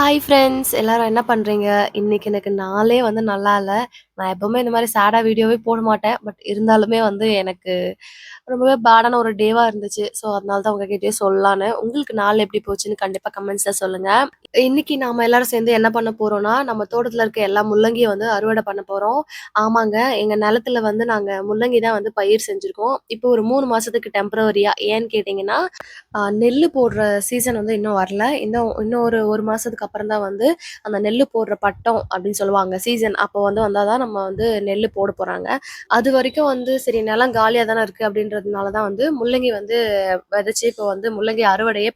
Hi friends எல்லாரும் என்ன பண்ணுறீங்க இன்னைக்கு எனக்கு நாளே வந்து நல்லா இல்லை நான் எப்போவுமே இந்த மாதிரி சேடா வீடியோவே போட மாட்டேன். பட் இருந்தாலுமே வந்து எனக்கு ரொம்பவே பேடான ஒரு டேவாக இருந்துச்சு. ஸோ அதனால தான் உங்ககிட்டயே சொல்லலான்னு. உங்களுக்கு நாள் எப்படி போச்சுன்னு கண்டிப்பாக கமெண்ட்ஸில் சொல்லுங்கள் இன்றைக்கி நாம் எல்லாரும் சேர்ந்து என்ன பண்ண போகிறோம்னா நம்ம தோட்டத்தில் இருக்க எல்லா முள்ளங்கியும் வந்து அறுவடை பண்ண போகிறோம் ஆமாங்க, எங்கள் நிலத்துல வந்து நாங்கள் முள்ளங்கி தான் வந்து பயிர் செஞ்சுருக்கோம் இப்போ ஒரு மூணு மாதத்துக்கு டெம்பரவரியாக ஏன்னு கேட்டிங்கன்னா நெல் போடுற சீசன் வந்து இன்னும் வரல. இன்னும் இன்னும் ஒரு ஒரு மாதத்துக்கு அப்புறம் தான் வந்து அந்த நெல்லு போடுற பட்டம் அப்படின்னு சொல்லுவாங்க. சீசன் அப்போ வந்து வந்தா தான் நம்ம வந்து நெல்லு போட போறாங்க. அதுவரைக்கும் வந்து சரி நிலம் காலியா தானே இருக்கு அப்படின்றதுனால தான் வந்து முள்ளங்கி வந்து விதைச்சு இப்போ வந்து முள்ளங்கி அறுவடையே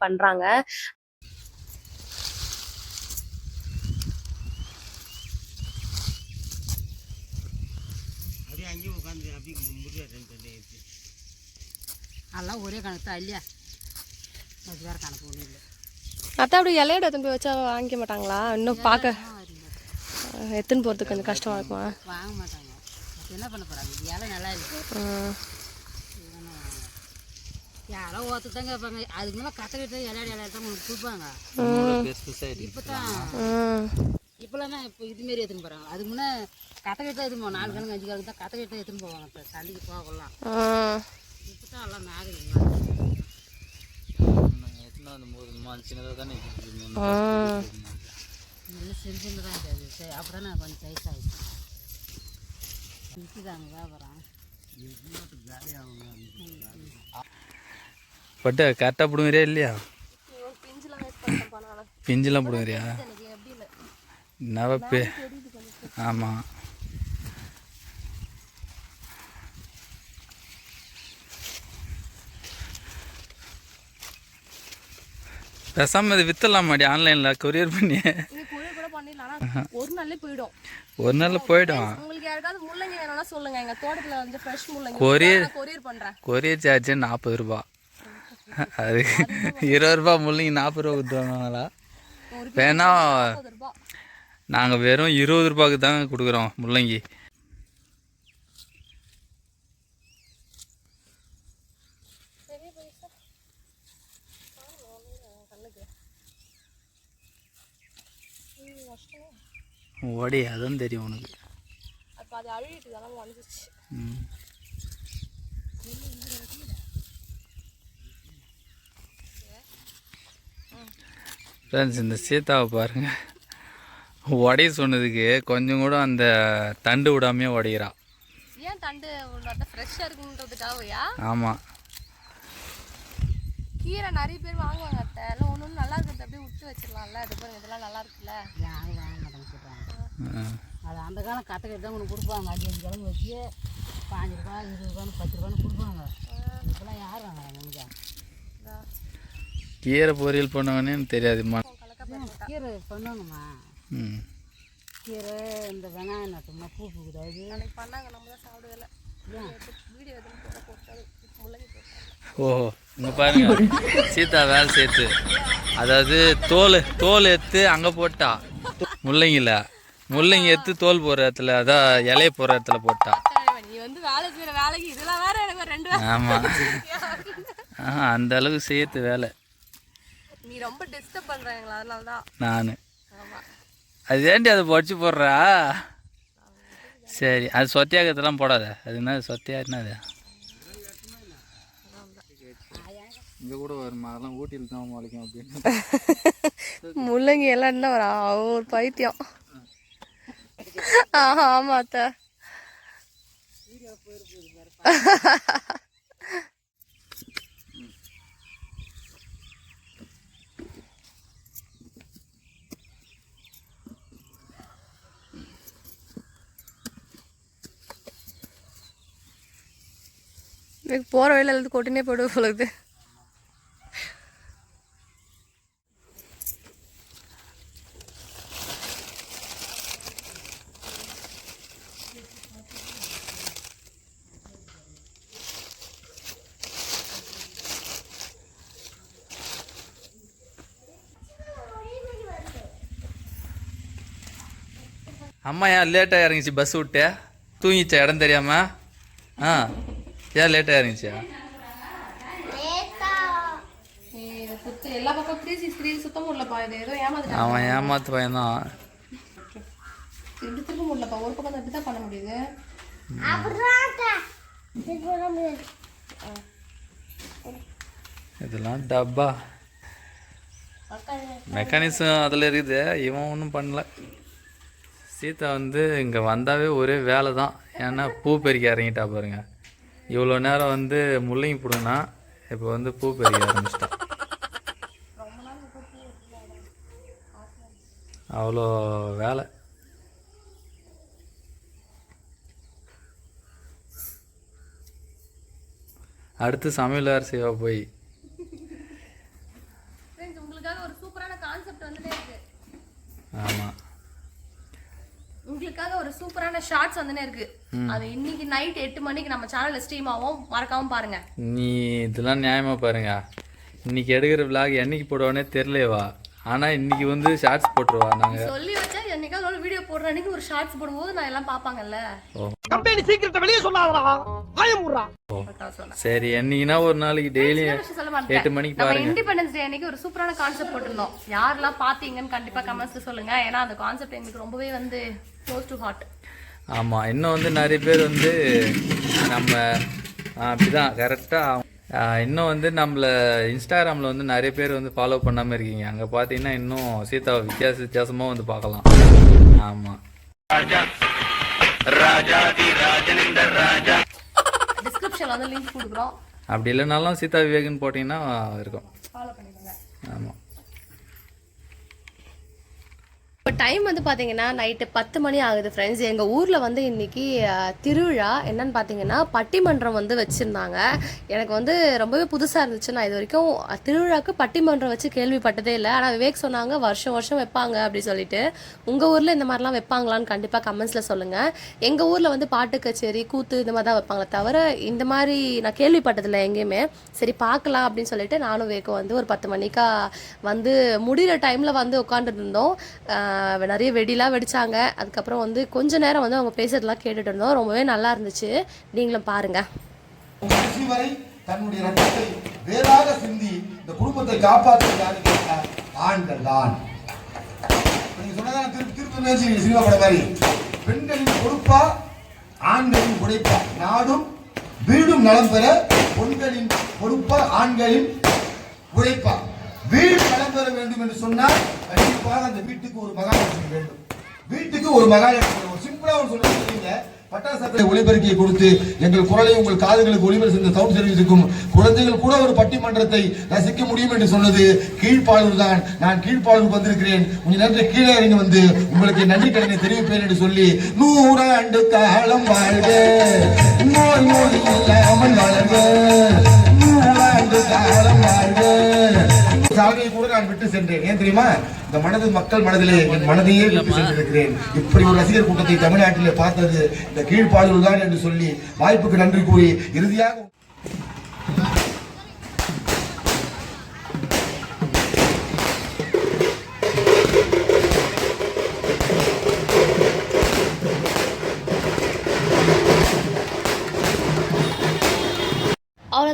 எடுத்து அதெல்லாம் ஒரே கணக்கு தான் இல்லையா அது வேறு கணக்கு ஒன்றும் இல்லை அத்தை அப்படி இலையோட எடுத்துன்னு போய் வச்சா வாங்கிக்க மாட்டாங்களா? இன்னும் பார்க்க எடுத்துன்னு போறதுக்கு கொஞ்சம் கஷ்டமா இருக்குமா? வாங்க மாட்டாங்க என்ன பண்ண போகிறாங்க இலை நல்லா இருக்கு. யாரோ ஒருத்தர் தான் கேட்பாங்க அதுக்கு மேலே கற்றுக்கிட்டு இலையாடி இலையாடி தான் உங்களுக்கு கொடுப்பாங்க இப்போ தான். இப்போலாம் தான் இப்போ இதுமாரி எடுத்துன்னு போகிறாங்க அதுக்கு முன்னே கற்றுக்கிட்டு தான் எடுத்துன்னு போவோம் நாலு கணக்கு அஞ்சு கணக்கு தான் கற்றுக்கிட்டு எடுத்துன்னு போவாங்க இப்போ சண்டைக்கு போகலாம். இப்போ தான் எல்லாம் நாகரிகம் ம். நல்லா செஞ்சுன்னு தான் இருக்குது அப்போ தானே கொஞ்சம் சைஸ் ஆகிடுச்சு விற்கிதாங்க வியாபாரம் பட்டு கரெக்டாக பிடுங்குறியா? இல்லையா பிஞ்சுலாம் பிடுங்குறியா நவப்பே. ஆமாம் பேசாமல் இது விற்றுலாமாடி ஆன்லைனில் கொரியர் பண்ணி. ஒரு நாள்லயே போயிடும். ஒரு நாளில் போயிடும். உங்களுக்கு யாருக்காவது முள்ளங்கி வேணும்னா சொல்லுங்க. எங்க தோட்டத்துல வந்து ஃப்ரெஷ் முள்ளங்கி. கொரியர் கொரியர் பண்றேன். கொரியர் சார்ஜ் நாற்பது ரூபா. அது இருபது ரூபா முள்ளிங்க நாற்பது ரூபா கொடுத்துருவாங்களா? வேணா நாங்கள் வெறும் இருபது ரூபாய்க்கு தாங்க கொடுக்குறோம் முள்ளங்கி. ஓடி அதுவும் தெரியும் உனக்கு. அப்ப அது அழுகிட்டு வந்துச்சு. ம். ஃப்ரெண்ட்ஸ் இந்த சீதாவை பாருங்க. உடைய சொன்னதுக்கு கொஞ்சம் கூட அந்த தண்டு விடாமையே உடைகிறா ஏன் தண்டு நல்லா ஃப்ரெஷ்ஷா இருக்குன்றதுக்காகயா? ஆமாம் கீரை நிறைய பேர் வாங்குவாங்க அத்தை. எல்லாம் ஒன்று ஒன்று நல்லா இருக்கிறது அப்படியே விட்டு வச்சிடலாம்ல. இது பாருங்க இதெல்லாம் நல்லா இருக்குல்ல யாரும் வாங்க மாட்டாங்க சொல்கிறாங்க அது அந்த காலம் கற்றுக்கிட்டு தான் உனக்கு கொடுப்பாங்க. அஞ்சு அஞ்சு கிழங்கு வச்சு பாஞ்சு ரூபா இருபது ரூபான்னு பத்து ரூபான்னு கொடுப்பாங்க. இப்போலாம் யார் வாங்குறாங்க இங்கே கீரை பொரியல் பண்ணுவானேன்னு தெரியாதும்மா. கீரை பண்ணுவாங்கம்மா ம். கீரை இந்த வெங்காயம் நட்டோம்னா பூ பூக்குது அன்னைக்கு பண்ணாங்க நம்ம தான் சாப்பிடவே வீடியோ எதுவும் போட போட்டாங்க. ஓஹோ இங்கே பாருங்க. சீதா வேலை சேர்த்து அதாவது தோல் தோல் எடுத்து அங்கே போட்டா. முள்ளங்கில. முள்ளங்கி எடுத்து தோல் போடுற இடத்துல அதான் இலைய போடுற இடத்துல போட்டா. நீ வந்து வேலை செய்யற வேலைக்கு இதெல்லாம் வேற எனக்கு ரெண்டு வேலை ஆமாம் ஆ அந்த அளவுக்கு சேர்த்து வேலை. நீ ரொம்ப டிஸ்டர்ப் பண்றாங்களா அதனால தான் நான். ஆமா. அது ஏண்டி அதை பொடிச்சு போடுறா? சரி அது சொத்தியாகத்தெல்லாம் போடாத. அது என்ன சொத்தியா என்னது இங்கே கூட வருமா? அதெல்லாம் ஊட்டியில் தான் முளைக்கும் அப்படின்னு. முள்ளங்கி எல்லாம் என்ன வரா ஒரு பைத்தியம். ஆஹா ஆமா அத்தை. எனக்கு போகிற வழியில எல்லாத்தையும் அம்மா ஏன் லேட்டாக இறங்கிச்சு? பஸ் விட்டு. தூங்கிச்சா? இடம் தெரியாம? ஆ. ஏன் லேட்டாக இறங்கிச்சா எல்லா பக்கம் பாப்பா த்ரீ சிக்ஸ் த்ரீ சுத்தம் முடியலப்பா இது ஏதோ ஏமாத்திட்டாங்க. அவன் ஏமாத்து பையன்தான். இப்படி திரும்ப முடியலப்பா ஒரு பக்கம் அப்படி தான் பண்ண முடியுது. இதெல்லாம் டப்பா மெக்கானிசம் அதில் இருக்குது. இவன் ஒன்றும் பண்ணல. சீதா வந்து இங்கே வந்தாவே ஒரே வேலை தான் ஏன்னா பூ பறிக்க இறங்கிட்டா பாருங்க. இவ்வளோ நேரம் வந்து முள்ளங்கி பிடுங்கினா இப்போ வந்து பூ பறிக்க ஆரம்பிச்சிட்டா. அவ்வளோ வேலை. அடுத்து சமையல் வேறு செய்வா போய். Friends, உங்களுக்காக ஒரு சூப்பரான கான்செப்ட் வந்துட்டே இருக்கு. ஆமாம் ஒரு சூப்பரான ஷார்ட்ஸ் வந்துனே இருக்கு. அது இன்னைக்கு நைட் எட்டு மணிக்கு நம்ம சேனல்ல ஸ்ட்ரீம் ஆகும் மறக்காம பாருங்க. நீ இதெல்லாம் நியாயமாக பாருங்க. இன்னைக்கு எடுக்கிற விலாக் என்னைக்கு போடுவானே தெரியலையவா ஆனால் இன்னைக்கு வந்து ஷார்ட்ஸ் போட்டுருவா நாங்கள் சொல்லி வச்சா என்னைக்காவது ஒரு வீடியோ போடுற அன்னைக்கு ஒரு ஷார்ட்ஸ் போடும்போது நான் எல்லாம் பாப்பாங்கல்ல கம்பெனி சீக்கிரத்தை வெளியே சொல்லாதடா. சரி என்னைக்குன்னா ஒரு நாளைக்கு டெய்லி எட்டு மணிக்கு பாருங்க. இண்டிபெண்டன்ஸ் டே அன்னைக்கு ஒரு சூப்பரான கான்செப்ட் போட்டிருந்தோம். யாரெல்லாம் பாத்தீங்கன்னு கண்டிப்பா கமெண்ட்ஸ்ல சொல்லுங்க. ஏன்னா அந்த கான்செப்ட் எங்களுக்கு ரொம்பவே வந்து க்ளோஸ் டு ஹார்ட் ஆமாம் இன்னும் வந்து நிறைய பேர் வந்து நம்ம அப்படிதான் கரெக்டாக இன்னும் வந்து நம்மள இன்ஸ்டாகிராமில் வந்து நிறைய பேர் வந்து ஃபாலோ பண்ணாமல் இருக்கீங்க. அங்கே பார்த்தீங்கன்னா இன்னும் சீதாவை வித்தியாச வித்தியாசமாக வந்து பார்க்கலாம். ஆமாம் டிஸ்கிரிப்ஷன்ல வந்து லிங்க் கொடுக்குறோம். அப்படி இல்லைனாலும் சீதா விவேகன் போட்டிங்கன்னா இருக்கும். ஃபாலோ பண்ணிக்கோங்க. ஆமாம் இப்போ டைம் வந்து பார்த்தீங்கன்னா நைட்டு பத்து மணி ஆகுது ஃப்ரெண்ட்ஸ் எங்கள் ஊரில் வந்து இன்னைக்கு திருவிழா என்னன்னு பார்த்தீங்கன்னா பட்டிமன்றம் வந்து வச்சுருந்தாங்க. எனக்கு வந்து ரொம்பவே புதுசாக இருந்துச்சு. நான் இது வரைக்கும் திருவிழாவுக்கு திருவிழாக்கு பட்டிமன்றம் வச்சு கேள்விப்பட்டதே இல்லை. ஆனால் விவேக் சொன்னாங்க வருஷம் வருஷம் வைப்பாங்க அப்படி சொல்லிட்டு. உங்கள் ஊரில் இந்த மாதிரிலாம் வைப்பாங்களான்னு கண்டிப்பாக கமெண்ட்ஸில் சொல்லுங்கள் எங்கள் ஊரில் வந்து பாட்டு கச்சேரி கூத்து இந்த மாதிரி தான் வைப்பாங்களே தவிர இந்த மாதிரி நான் கேள்விப்பட்டதில்லை எங்கேயுமே. சரி பார்க்கலாம் அப்படின்னு சொல்லிட்டு நானும் விவேக்கும் வந்து ஒரு பத்து மணிக்கா வந்து முடிகிற டைமில் வந்து உட்காந்துருந்தோம் நிறைய வெடிலாம் வெடிச்சாங்க. அதுக்கப்புறம் வந்து கொஞ்ச நேரம் வந்து அவங்க பேசுறதுலாம் கேட்டுட்டு இருந்தோம். ரொம்பவே நல்லா இருந்துச்சு. நீங்களும் பாருங்க. தன்னுடைய ரத்தத்தை வேறாக சிந்தி இந்த குடும்பத்தை காப்பாற்றுவது யாரு கேட்டா ஆண்கள் தான். நீங்க சொன்னதான் திருப்பி திருப்பி சினிமா படம் மாதிரி. பெண்களின் பொறுப்பா ஆண்களின் உழைப்பா நாடும் வீடும் நலம் பெற பெண்களின் பொறுப்பா ஆண்களின் உழைப்பா வீடு பெற வேண்டும் என்று சொன்னால் கண்டிப்பாக அந்த வீட்டுக்கு ஒரு மகாலட்சுமி வேண்டும். வீட்டுக்கு ஒரு மகாலட்சுமி ஒரு சிம்பிளா ஒரு சொல்லுங்க பட்டாசத்தை ஒளிபெருக்கியை கொடுத்து எங்கள் குரலை உங்கள் காதுகளுக்கு ஒளிபெரு இந்த சவுண்ட் சர்வீஸுக்கும் குழந்தைகள் கூட ஒரு பட்டிமன்றத்தை ரசிக்க முடியும் என்று சொன்னது கீழ்ப்பாளூர் தான். நான் கீழ்ப்பாளூர் வந்திருக்கிறேன். கொஞ்ச நேரத்தில் கீழே இறங்கி வந்து உங்களுக்கு நன்றி கடனை தெரிவிப்பேன் என்று சொல்லி நூறாண்டு காலம் வாழ்க. நோய் நோய் இல்லாமல் வளர்க. நூறாண்டு காலம் வாழ்க. சாதனையை கூட நான் விட்டு சென்றேன். ஏன் தெரியுமா? இந்த மனது மக்கள் மனதிலே என் மனதையே விட்டு சென்றிருக்கிறேன். இப்படி ஒரு ரசிகர் கூட்டத்தை தமிழ்நாட்டிலே பார்த்தது இந்த கீழ்ப்பாளூர் தான் என்று சொல்லி வாய்ப்புக்கு நன்றி கூறி இறுதியாக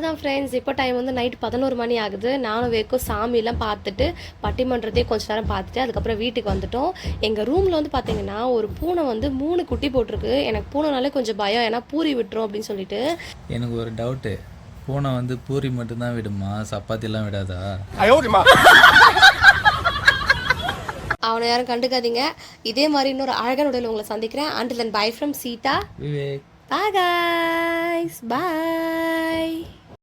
அவ்வளோதான் ஃப்ரெண்ட்ஸ் இப்போ டைம் வந்து நைட் பதினோரு மணி ஆகுது. நானும் வேக்கும் சாமியெல்லாம் பார்த்துட்டு பட்டிமன்றத்தையும் கொஞ்ச நேரம் பார்த்துட்டு அதுக்கப்புறம் வீட்டுக்கு வந்துட்டோம். எங்கள் ரூமில் வந்து பார்த்தீங்கன்னா ஒரு பூனை வந்து மூணு குட்டி போட்டிருக்கு. எனக்கு பூனைனாலே கொஞ்சம் பயம். ஏன்னா பூரி விட்டுரும் அப்படின்னு சொல்லிட்டு. எனக்கு ஒரு டவுட்டு பூனை வந்து பூரி மட்டும்தான் விடுமா? சப்பாத்திலாம் விடாதா? அவனை யாரும் கண்டுக்காதீங்க. இதே மாதிரி இன்னொரு அழகான உடல் உங்களை சந்திக்கிறேன். And bye from Seetha Vivek. Bye guys. Bye.